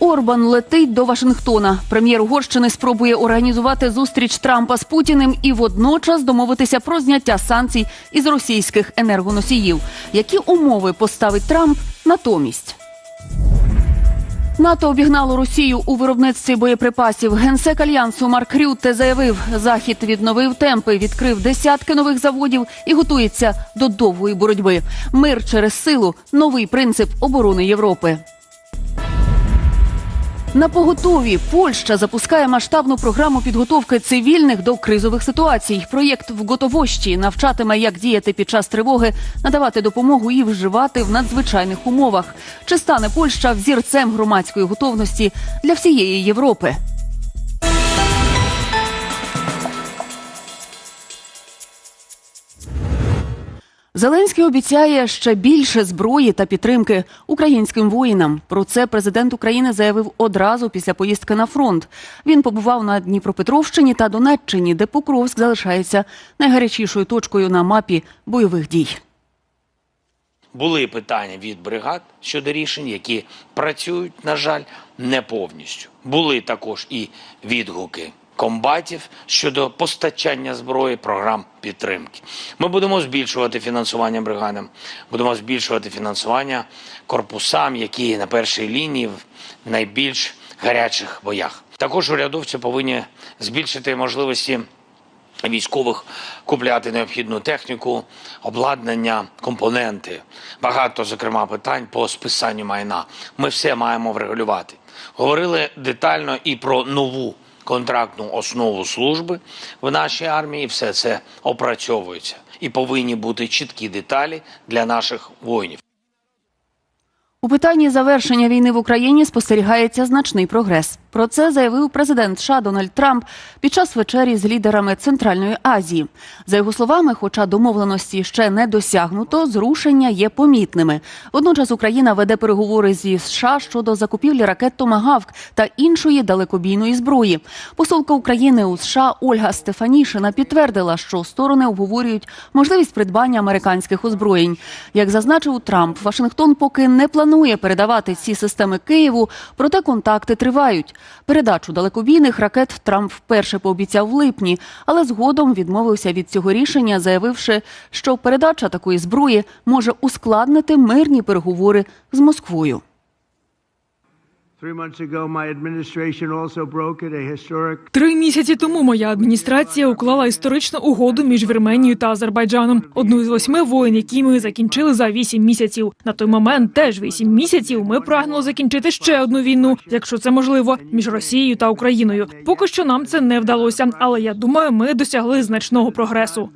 Орбан летить до Вашингтона. Прем'єр Угорщини спробує організувати зустріч Трампа з Путіним і водночас домовитися про зняття санкцій із російських енергоносіїв. Які умови поставить Трамп натомість? НАТО обігнало Росію у виробництві боєприпасів. Генсек альянсу Марк Рютте заявив, захід відновив темпи, відкрив десятки нових заводів і готується до довгої боротьби. Мир через силу новий принцип оборони Європи. На поготові Польща запускає масштабну програму підготовки цивільних до кризових ситуацій. Проєкт в Готовощі навчатиме, як діяти під час тривоги, надавати допомогу і вживати в надзвичайних умовах. Чи стане Польща взірцем громадської готовності для всієї Європи? Зеленський обіцяє ще більше зброї та підтримки українським воїнам. Про це президент України заявив одразу після поїздки на фронт. Він побував на Дніпропетровщині та Донеччині, де Покровськ залишається найгарячішою точкою на мапі бойових дій. Були питання від бригад щодо рішень, які працюють, на жаль, не повністю. Були також і відгуки комбатів щодо постачання зброї, програм підтримки. Ми будемо збільшувати фінансування бригадам, будемо збільшувати фінансування корпусам, які на першій лінії в найбільш гарячих боях. Також урядовці повинні збільшити можливості військових купляти необхідну техніку, обладнання, компоненти. Багато, зокрема, питань по списанню майна. Ми все маємо врегулювати. Говорили детально і про нову контрактну основу служби в нашій армії. Все це опрацьовується. І повинні бути чіткі деталі для наших воїнів. У питанні завершення війни в Україні спостерігається значний прогрес. Про це заявив президент США Дональд Трамп під час вечері з лідерами Центральної Азії. За його словами, хоча домовленості ще не досягнуто, зрушення є помітними. Водночас Україна веде переговори зі США щодо закупівлі ракет Томагавк та іншої далекобійної зброї. Посолка України у США Ольга Стефанішина підтвердила, що сторони обговорюють можливість придбання американських озброєнь. Як зазначив Трамп, Вашингтон поки не планує передавати ці системи Києву, проте контакти тривають. Передачу далекобійних ракет Трамп вперше пообіцяв в липні, але згодом відмовився від цього рішення, заявивши, що передача такої зброї може ускладнити мирні переговори з Москвою. Три місяці тому моя адміністрація уклала історичну угоду між Вірменією та Азербайджаном. Одну із восьми воєн, які ми закінчили за вісім місяців. На той момент теж вісім місяців. Ми прагнули закінчити ще одну війну, якщо це можливо, між Росією та Україною. Поки що нам це не вдалося, але я думаю, ми досягли значного прогресу.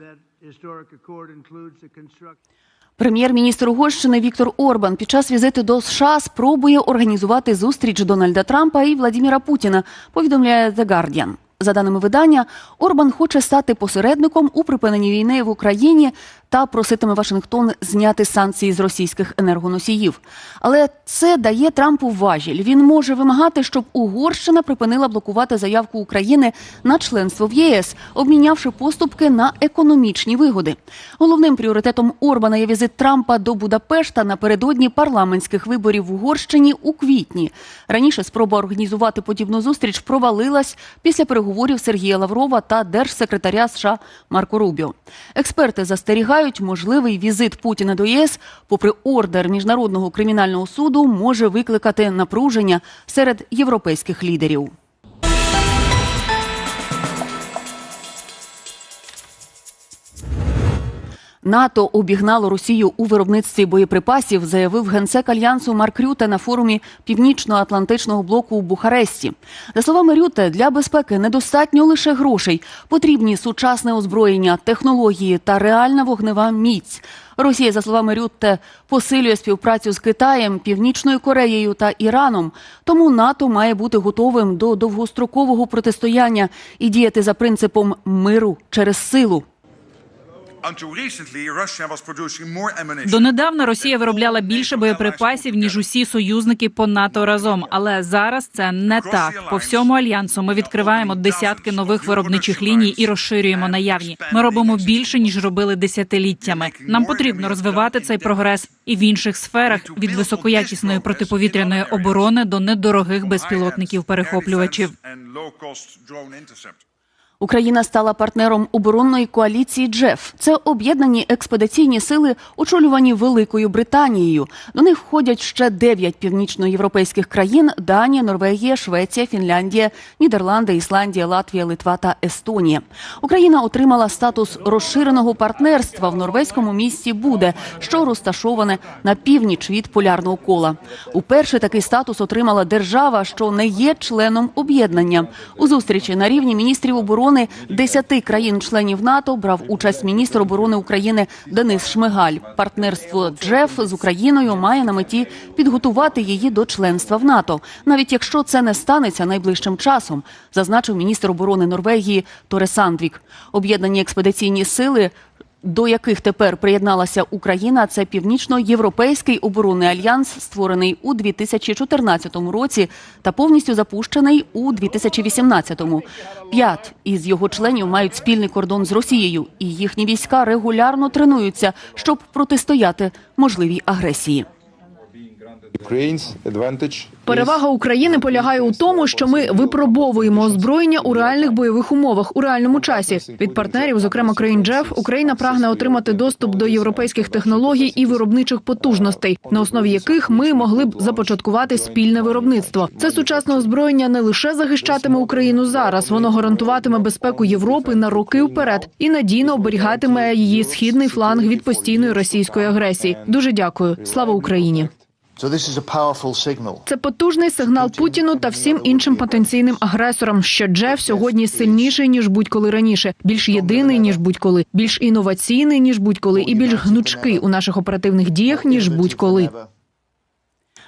Прем'єр-міністр Угорщини Віктор Орбан під час візиту до США спробує організувати зустріч Дональда Трампа і Владіміра Путіна. Повідомляє The Guardian. За даними видання, Орбан хоче стати посередником у припиненні війни в Україні та проситиме Вашингтон зняти санкції з російських енергоносіїв. Але це дає Трампу важіль. Він може вимагати, щоб Угорщина припинила блокувати заявку України на членство в ЄС, обмінявши поступки на економічні вигоди. Головним пріоритетом Орбана є візит Трампа до Будапешта напередодні парламентських виборів в Угорщині у квітні. Раніше спроба організувати подібну зустріч провалилась після переговорів Сергія Лаврова та держсекретаря США Марко Рубіо. Експерти застерігають, можливий візит Путіна до ЄС, попри ордер міжнародного кримінального суду, може викликати напруження серед європейських лідерів. НАТО обігнало Росію у виробництві боєприпасів, заявив генсек альянсу Марк Рюте на форумі Північно-Атлантичного блоку у Бухаресті. За словами Рюте, для безпеки недостатньо лише грошей, потрібні сучасне озброєння, технології та реальна вогнева міць. Росія, за словами Рютте, посилює співпрацю з Китаєм, Північною Кореєю та Іраном. Тому НАТО має бути готовим до довгострокового протистояння і діяти за принципом миру через силу. Донедавна Росія виробляла більше боєприпасів ніж усі союзники по НАТО разом. Але зараз це не так. По всьому альянсу ми відкриваємо десятки нових виробничих ліній і розширюємо наявні. Ми робимо більше ніж робили десятиліттями. Нам потрібно розвивати цей прогрес і в інших сферах від високоякісної протиповітряної оборони до недорогих безпілотників перехоплювачів. Україна стала партнером оборонної коаліції Джеф. Це об'єднані експедиційні сили, очолювані Великою Британією. До них входять ще дев'ять північноєвропейських країн: Данія, Норвегія, Швеція, Фінляндія, Нідерланди, Ісландія, Латвія, Литва та Естонія. Україна отримала статус розширеного партнерства в норвезькому місті Буде, що розташоване на північ від полярного кола. Уперше такий статус отримала держава, що не є членом об'єднання. У зустрічі на рівні міністрів оборони десяти країн-членів НАТО брав участь міністр оборони України Денис Шмигаль. Партнерство Джеф з Україною має на меті підготувати її до членства в НАТО, навіть якщо це не станеться найближчим часом, зазначив міністр оборони Норвегії Торе Сандвік. Об'єднані експедиційні сили до яких тепер приєдналася Україна, це північно-європейський оборонний альянс, створений у 2014 році та повністю запущений у 2018-му. П'ять із його членів мають спільний кордон з Росією, і їхні війська регулярно тренуються, щоб протистояти можливій агресії. Перевага України полягає у тому, що ми випробовуємо озброєння у реальних бойових умовах у реальному часі. Від партнерів, зокрема країн Джеф, Україна прагне отримати доступ до європейських технологій і виробничих потужностей, на основі яких ми могли б започаткувати спільне виробництво. Це сучасне озброєння не лише захищатиме Україну зараз, воно гарантуватиме безпеку Європи на роки вперед і надійно оберігатиме її східний фланг від постійної російської агресії. Дуже дякую. Слава Україні. Це потужний сигнал Путіну та всім іншим потенційним агресорам, що Джеф сьогодні сильніший ніж будь-коли раніше, більш єдиний ніж будь-коли, більш інноваційний ніж будь-коли, і більш гнучкий у наших оперативних діях ніж будь-коли.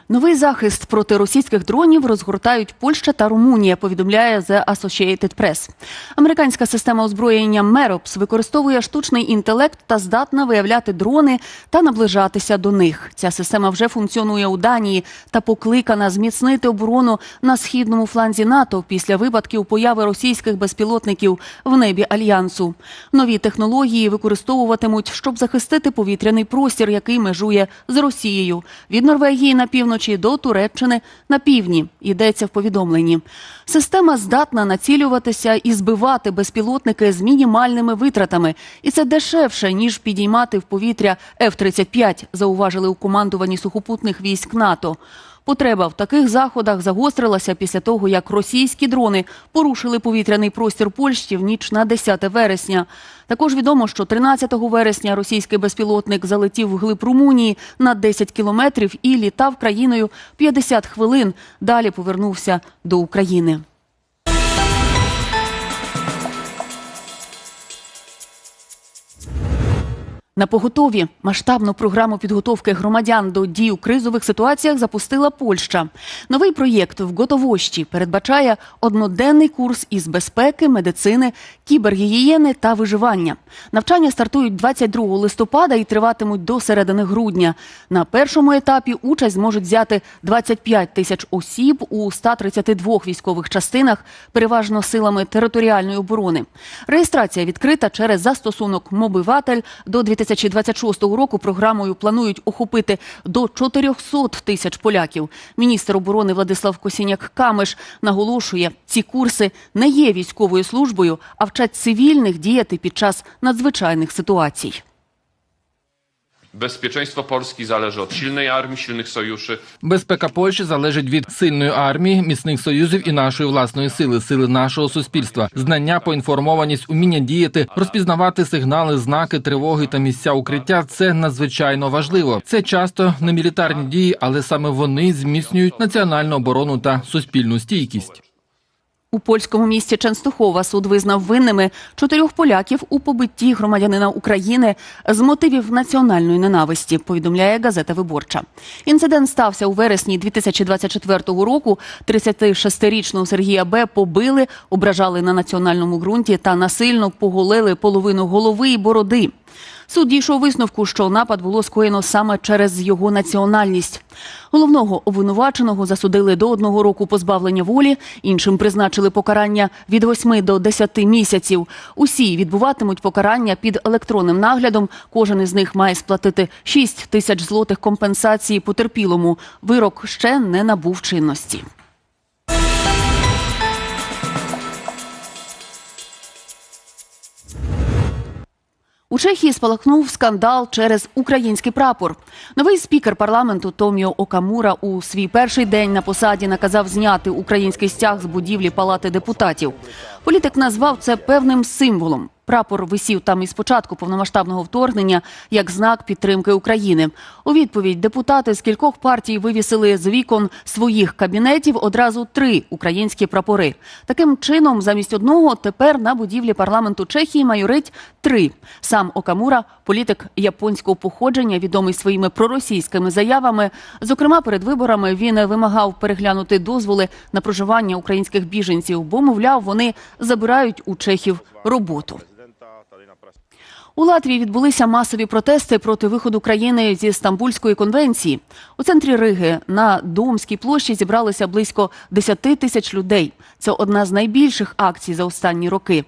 Новий захист проти російських дронів розгортають Польща та Румунія. Повідомляє The Associated Press. Американська система озброєння Меропс використовує штучний інтелект та здатна виявляти дрони та наближатися до них. Ця система вже функціонує у Данії та покликана зміцнити оборону на східному фланзі НАТО після випадків появи російських безпілотників в небі альянсу. Нові технології використовуватимуть, щоб захистити повітряний простір, який межує з Росією від Норвегії на півночі до Туреччини на півдні. Йдеться в повідомленні. Система здатна націлюватися і збивати безпілотники з мінімальними витратами, і це дешевше ніж підіймати в повітря F-35, зауважили у командуванні сухопутних військ НАТО. Потреба в таких заходах загострилася після того, як російські дрони порушили повітряний простір Польщі в ніч на 10 вересня. Також відомо, що 13 вересня російський безпілотник залетів вглиб Румунії на 10 кілометрів і літав країною 50 хвилин. Далі повернувся до України. На поготові масштабну програму підготовки громадян до дій у кризових ситуаціях запустила Польща. Новий проєкт в Готовощі передбачає одноденний курс із безпеки, медицини, кібергігієни та виживання. Навчання стартують 22 листопада і триватимуть до середини грудня. На першому етапі участь зможуть взяти 25 тисяч осіб у 132 військових частинах, переважно силами територіальної оборони. Реєстрація відкрита через застосунок Мобиватель до 2026 року. Програмою планують охопити до 400 тисяч поляків. Міністр оборони Владислав Косіняк Камиш наголошує, ці курси не є військовою службою, а вчать цивільних діяти під час надзвичайних ситуацій. Bezpieczeństwo Polski zależy od silnej armii, silnych sojuszy. Безпека Польщі залежить від сильної армії, міцних союзів і нашої власної сили, сили нашого суспільства, знання, поінформованість, уміння діяти, розпізнавати сигнали, знаки, тривоги та місця укриття. Це надзвичайно важливо. Це часто не мілітарні дії, але саме вони зміцнюють національну оборону та суспільну стійкість. У польському місті Ченстухова суд визнав винними чотирьох поляків у побитті громадянина України з мотивів національної ненависті. Повідомляє газета Виборча. Інцидент стався у вересні 2024 року. 36-річного Сергія Б. побили, ображали на національному ґрунті та насильно поголили половину голови і бороди. Суд дійшов висновку, що напад було скоєно саме через його національність. Головного обвинуваченого засудили до одного року позбавлення волі, іншим призначили покарання від 8 до 10 місяців. Усі відбуватимуть покарання під електронним наглядом. Кожен із них має сплатити 6 тисяч злотих компенсації потерпілому. Вирок ще не набув чинності. У Чехії спалахнув скандал через український прапор. Новий спікер парламенту Томіо Окамура у свій перший день на посаді наказав зняти український стяг з будівлі Палати депутатів. Політик назвав це певним символом. Прапор висів там із початку повномасштабного вторгнення як знак підтримки України. У відповідь депутати з кількох партій вивісили з вікон своїх кабінетів одразу три українські прапори. Таким чином, замість одного, тепер на будівлі парламенту Чехії майорить три. Сам Окамура, політик японського походження, відомий своїми проросійськими заявами. Зокрема, перед виборами він вимагав переглянути дозволи на проживання українських біженців, бо мовляв, вони забирають у чехів роботу. У Латвії відбулися масові протести проти виходу країни зі Стамбульської конвенції. У центрі Риги на Домській площі зібралося близько 10 тисяч людей. Це одна з найбільших акцій за останні роки.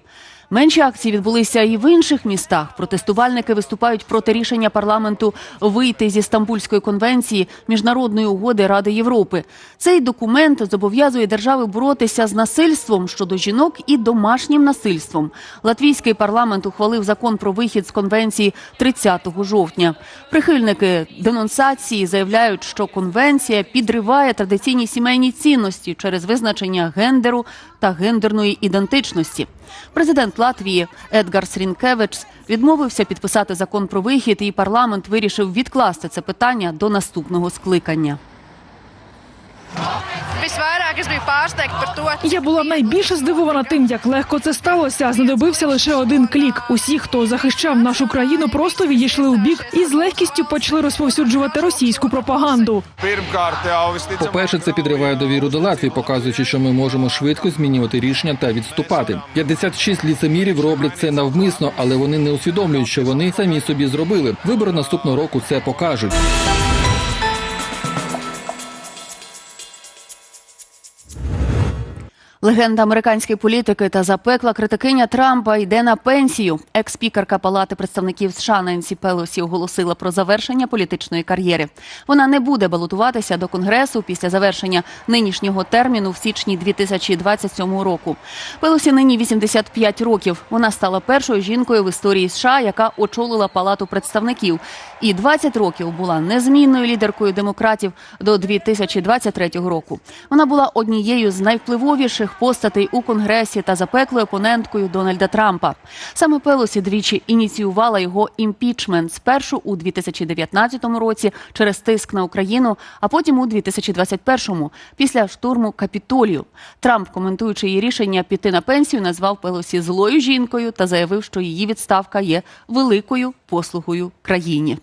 Менші акції відбулися і в інших містах. Протестувальники виступають проти рішення парламенту вийти зі Стамбульської конвенції міжнародної угоди Ради Європи. Цей документ зобов'язує держави боротися з насильством щодо жінок і домашнім насильством. Латвійський парламент ухвалив закон про вихід з конвенції 30 жовтня. Прихильники денонсації заявляють, що конвенція підриває традиційні сімейні цінності через визначення гендеру та гендерної ідентичності. Президент Латвії Едгар Срінкевич відмовився підписати закон про вихід, і парламент вирішив відкласти це питання до наступного скликання. Я була найбільше здивована тим, як легко це сталося. Знадобився лише один клік. Усі, хто захищав нашу країну, просто відійшли у бік і з легкістю почали розповсюджувати російську пропаганду. По-перше, це підриває довіру до Латвії, показуючи, що ми можемо швидко змінювати рішення та відступати. 56 ліцемірів роблять це навмисно, але вони не усвідомлюють, що вони самі собі зробили. Вибори наступного року це покажуть. Легенда американської політики та запекла критикиня Трампа йде на пенсію. Екс-спікерка Палати представників США Ненсі Пелосі оголосила про завершення політичної кар'єри. Вона не буде балотуватися до конгресу після завершення нинішнього терміну в січні 2027 року. Пелосі нині 85 років. Вона стала першою жінкою в історії США, яка очолила Палату представників, і 20 років була незмінною лідеркою демократів до 2023 року. Вона була однією з найвпливовіших постатей у конгресі та запеклою опоненткою Дональда Трампа. Саме Пелосі двічі ініціювала його імпічмент спершу у 2019 році через тиск на Україну, а потім у 2021 після штурму Капітолію. Трамп, коментуючи її рішення піти на пенсію, назвав Пелосі злою жінкою та заявив, що її відставка є великою послугою країні.